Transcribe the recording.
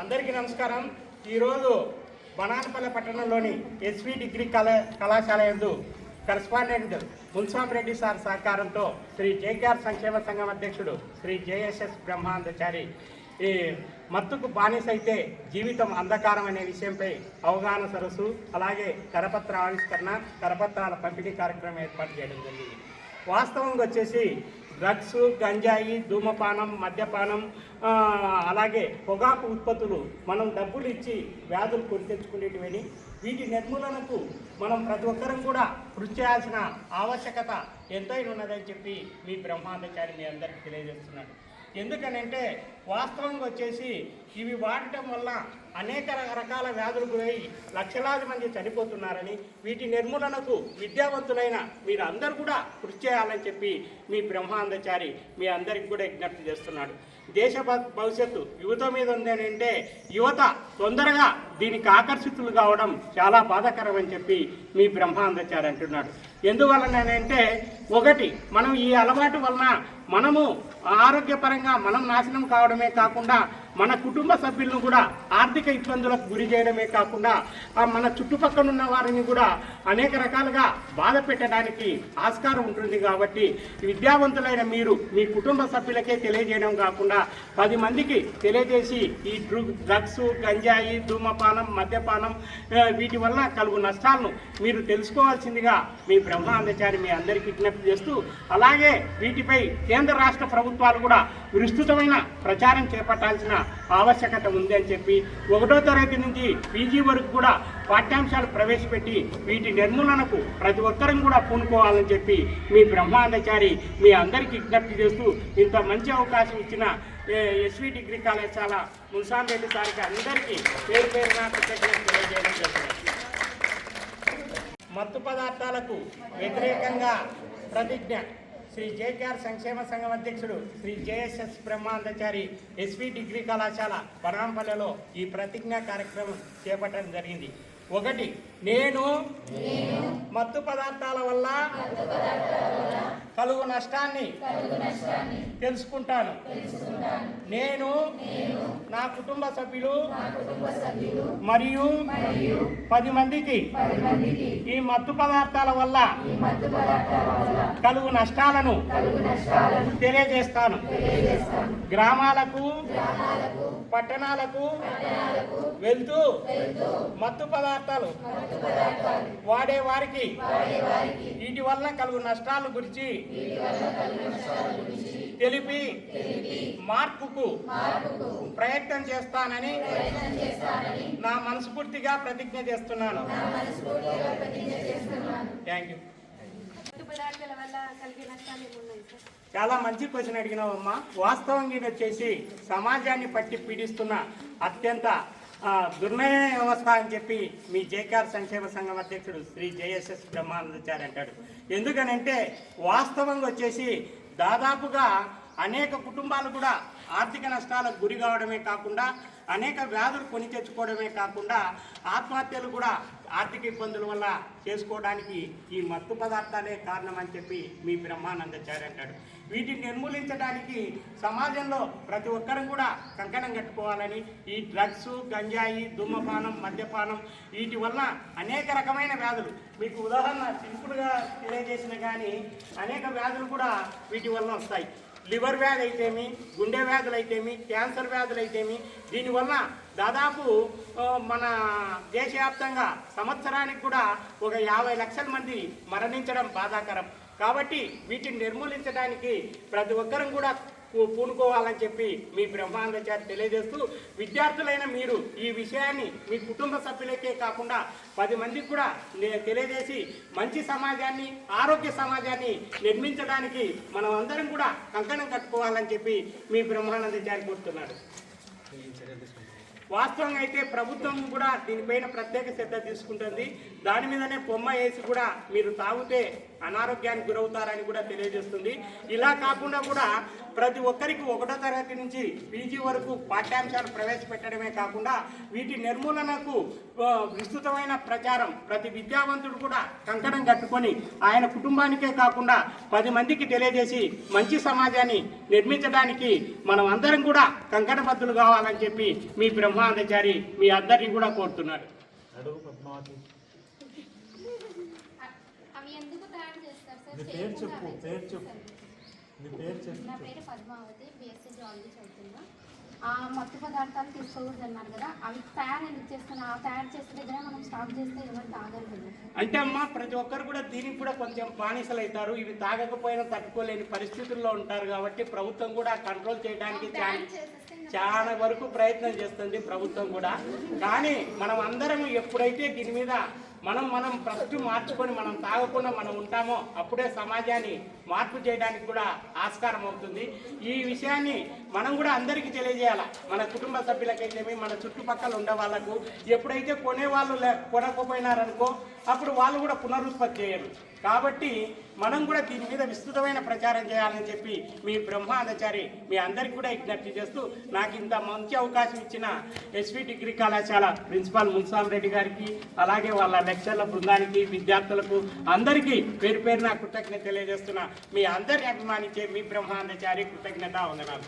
అందరికీ నమస్కారం. ఈరోజు బనానపల్లె పట్టణంలోని ఎస్వి డిగ్రీ కళా కళాశాల యందు కరస్పాండెంట్ మున్సాంరెడ్డి సార్ సహకారంతో శ్రీ జేకేఆర్ సంక్షేమ సంఘం అధ్యక్షుడు శ్రీ జేఎస్ఎస్ బ్రహ్మాందచారి ఈ మత్తుకు బానిసైతే జీవితం అంధకారం అనే విషయంపై అవగాహన సరస్సు అలాగే కరపత్ర ఆవిష్కరణ కరపత్రాల పంపిణీ కార్యక్రమం ఏర్పాటు చేయడం జరిగింది. వాస్తవంగా వచ్చేసి డ్రగ్స్ గంజాయి ధూమపానం మద్యపానం అలాగే పొగాకు ఉత్పత్తులు మనం డబ్బులు ఇచ్చి వ్యాధులు కొని తెచ్చుకునేటివని వీటి నిర్మూలనకు మనం ప్రతి ఒక్కరం కూడా కృషి చేయాల్సిన ఆవశ్యకత ఎంతైనా ఉన్నదని చెప్పి మీ బ్రహ్మాండచారి మీ అందరికీ తెలియజేస్తున్నాడు ఎందుకనంటే వాస్తవంగా వచ్చేసి ఇవి వాడటం వల్ల అనేక రకాల వ్యాధులు గురై లక్షలాది మంది చనిపోతున్నారని వీటి నిర్మూలనకు విద్యావంతులైన మీరు అందరూ కూడా కృషి చేయాలని చెప్పి మీ బ్రహ్మాందచారి మీ అందరికి కూడా విజ్ఞప్తి చేస్తున్నాడు. దేశ భ- భవిష్యత్తు యువత మీద ఉందేనంటే యువత తొందరగా దీనికి ఆకర్షితులు కావడం చాలా బాధాకరం అని చెప్పి మీ బ్రహ్మాందచారి అంటున్నాడు. ఎందువలనంటే ఒకటి మనం ఈ అలవాటు వలన మనము ఆరోగ్యపరంగా మనం నాశనం కావడమే కాకుండా మన కుటుంబ సభ్యులను కూడా ఆర్థిక ఇబ్బందులకు గురి చేయడమే కాకుండా మన చుట్టుపక్కల ఉన్న వారిని కూడా అనేక రకాలుగా బాధ పెట్టడానికి ఆస్కారం ఉంటుంది కాబట్టి విద్యావంతులైన మీరు మీ కుటుంబ సభ్యులకే తెలియజేయడం కాకుండా పది మందికి తెలియజేసి ఈ డ్రగ్స్ గంజాయి ధూమపానం మద్యపానం వీటి వల్ల కలుగు నష్టాలను మీరు తెలుసుకోవాల్సిందిగా మీ బ్రహ్మాందచారి మీ అందరికీ విజ్ఞప్తి చేస్తూ అలాగే వీటిపై కేంద్ర రాష్ట్ర ప్రభుత్వాలు కూడా విస్తృతమైన ప్రచారం చేపట్టాల్సిన ఆవశ్యకత ఉంది అని చెప్పి ఒకటో తరగతి నుంచి పీజీ వరకు కూడా పాఠ్యాంశాలు ప్రవేశపెట్టి వీటి నిర్మూలనకు ప్రతి ఒక్కరం కూడా పూనుకోవాలని చెప్పి మీ బ్రహ్మాందచారి మీ అందరికీ విజ్ఞప్తి చేస్తూ ఇంత మంచి అవకాశం ఇచ్చిన ఎస్వి డిగ్రీ కళాశాల మున్సాంరెడ్డి సార్కి అందరికీ పేరు పేరున కృతజ్ఞతలు తెలియజేయడం జరుగుతుంది మత్తు పదార్థాలకు వ్యతిరేకంగా ప్రతిజ్ఞ. శ్రీ జేకేఆర్ సంక్షేమ సంఘం అధ్యక్షుడు Shri JSS Brahmandachari SV degree కళాశాల బనాంపల్లెలో ఈ ప్రతిజ్ఞ కార్యక్రమం చేపట్టడం జరిగింది. ఒకటి నేను మత్తు పదార్థాల వల్ల కలుగు నష్టాన్ని తెలుసుకుంటాను. నేను నా కుటుంబ సభ్యులు మరియు పది మందికి ఈ మత్తు పదార్థాల వల్ల కలుగు నష్టాలను తెలియజేస్తాను. గ్రామాలకు పట్టణాలకు వెళ్తూ మత్తు పదార్థాలు వాడే వారికి వీటి వల్ల కలుగు నష్టాల గురించి తెలిపి మార్పుకు ప్రయత్నం చేస్తానని నా మనస్ఫూర్తిగా ప్రతిజ్ఞ చేస్తున్నాను. థ్యాంక్ యూ మత్తు పదార్థాల వల్ల కలిగే నష్టాలు ఏమున్నాయి సార్ చాలా మంచి క్వశ్చన్ అడిగినావమ్మా. వాస్తవంగా ఇది వచ్చేసి సమాజాన్ని పట్టి పీడిస్తున్న అత్యంత దుర్నయ వ్యవస్థ అని చెప్పి మీ జేకేఆర్ సంక్షేమ సంఘం అధ్యక్షుడు శ్రీ జేఎస్ఎస్ బ్రహ్మానందచారి అంటాడు. ఎందుకనంటే వాస్తవంగా వచ్చేసి దాదాపుగా అనేక కుటుంబాలు కూడా ఆర్థిక నష్టాలకు గురి కావడమే కాకుండా అనేక వ్యాధులు కొని తెచ్చుకోవడమే కాకుండా ఆత్మహత్యలు కూడా ఆర్థిక ఇబ్బందుల వల్ల చేసుకోవడానికి ఈ మత్తు పదార్థాలే కారణం అని చెప్పి మీ బ్రహ్మానందచారి అంటాడు. వీటిని నిర్మూలించడానికి సమాజంలో ప్రతి ఒక్కరం కూడా కంకణం కట్టుకోవాలని ఈ డ్రగ్స్ గంజాయి ధూమపానం మద్యపానం వీటి వల్ల అనేక రకమైన వ్యాధులు. మీకు ఉదాహరణ సింపుల్గా తెలియజేసిన కానీ అనేక వ్యాధులు కూడా వీటి వల్ల వస్తాయి. లివర్ వ్యాధి అయితేమి గుండె వ్యాధులు అయితేమి క్యాన్సర్ వ్యాధులు అయితేమి దీనివల్ల దాదాపు మన దేశవ్యాప్తంగా సంవత్సరానికి కూడా ఒక యాభై లక్షల మంది మరణించడం బాధాకరం. కాబట్టి వీటిని నిర్మూలించడానికి ప్రతి ఒక్కరం కూడా పూనుకోవాలని చెప్పి మీ బ్రహ్మాండచారి తెలియజేస్తూ విద్యార్థులైన మీరు ఈ విషయాన్ని మీ కుటుంబ సభ్యులకే కాకుండా పది మందికి కూడా తెలియజేసి మంచి సమాజాన్ని ఆరోగ్య సమాజాన్ని నిర్మించడానికి మనం అందరం కూడా కంకణం కట్టుకోవాలని చెప్పి మీ బ్రహ్మానందచారి కోరుతున్నాడు. వాస్తవంగా అయితే ప్రభుత్వం కూడా దీనిపైన ప్రత్యేక శ్రద్ధ తీసుకుంటుంది. దాని మీదనే బొమ్మ వేసి కూడా మీరు తాగితే అనారోగ్యానికి గురవుతారని కూడా తెలియజేస్తుంది. ఇలా కాకుండా కూడా ప్రతి ఒక్కరికి ఒకటో తరగతి నుంచి పీజీ వరకు పాఠ్యాంశాలు ప్రవేశపెట్టడమే కాకుండా వీటి నిర్మూలనకు విస్తృతమైన ప్రచారం ప్రతి విద్యావంతుడు కూడా కంకణం కట్టుకొని ఆయన కుటుంబానికే కాకుండా పది మందికి తెలియజేసి మంచి సమాజాన్ని నిర్మించడానికి మనం అందరం కూడా కంకణబద్దులు కావాలని చెప్పి మీ బ్రహ్మాందచారి మీ అందరినీ కూడా కోరుతున్నాడు. పేరు చేయకుండా చెప్పు పేరు. చెప్పు. నీ పేరు చెప్పు. నా పేరు పద్మావతి బిఎస్సీ జువాలజీ చదువుతున్నా. ఆ మత్తు పదార్థాలు తీసుకోకూడదు అన్నారు కదా అవి తయారు ఎందుకు చేస్తున్నా ఆ తయారు చేసే దగ్గర మనం స్టాప్ చేస్తే ఎవరు తాగరు కదా. అంటే అమ్మా ప్రతి ఒక్కరు కూడా దీనికి కూడా కొంచెం బానిసలు అవుతారు ఇవి తాగకపోయినా తట్టుకోలేని పరిస్థితుల్లో ఉంటారు కాబట్టి ప్రభుత్వం కూడా కంట్రోల్ చేయడానికి చాలా వరకు ప్రయత్నం చేస్తుంది ప్రభుత్వం కూడా. కానీ మనం అందరం ఎప్పుడైతే దీని మీద మనం మనం ఫస్ట్ మార్చుకొని మనం తాగకుండా మనం ఉంటామో అప్పుడే సమాజాన్ని మార్పు చేయడానికి కూడా ఆస్కారం అవుతుంది. ఈ విషయాన్ని మనం కూడా అందరికీ తెలియజేయాలి? మన కుటుంబ సభ్యులకైతేమి మన చుట్టుపక్కల ఉండే వాళ్ళకు ఎప్పుడైతే కొనేవాళ్ళు లే కొనకపోయినారనుకో అప్పుడు వాళ్ళు కూడా పునరుత్పత్తి చేయరు. కాబట్టి మనం కూడా దీని మీద విస్తృతమైన ప్రచారం చేయాలని చెప్పి మీ బ్రహ్మాందచారి మీ అందరికీ కూడా విజ్ఞప్తి చేస్తూ నాకు ఇంత మంచి అవకాశం ఇచ్చిన ఎస్వి డిగ్రీ కళాశాల ప్రిన్సిపాల్ మున్సాం రెడ్డి గారికి అలాగే వాళ్ళ లెక్చర్ల బృందానికి విద్యార్థులకు అందరికీ పేరు పేరున కృతజ్ఞత తెలియజేస్తున్న. మీ అందరిని అభిమానించే మీ బ్రహ్మాందచారి కృతజ్ఞత వందనాలు.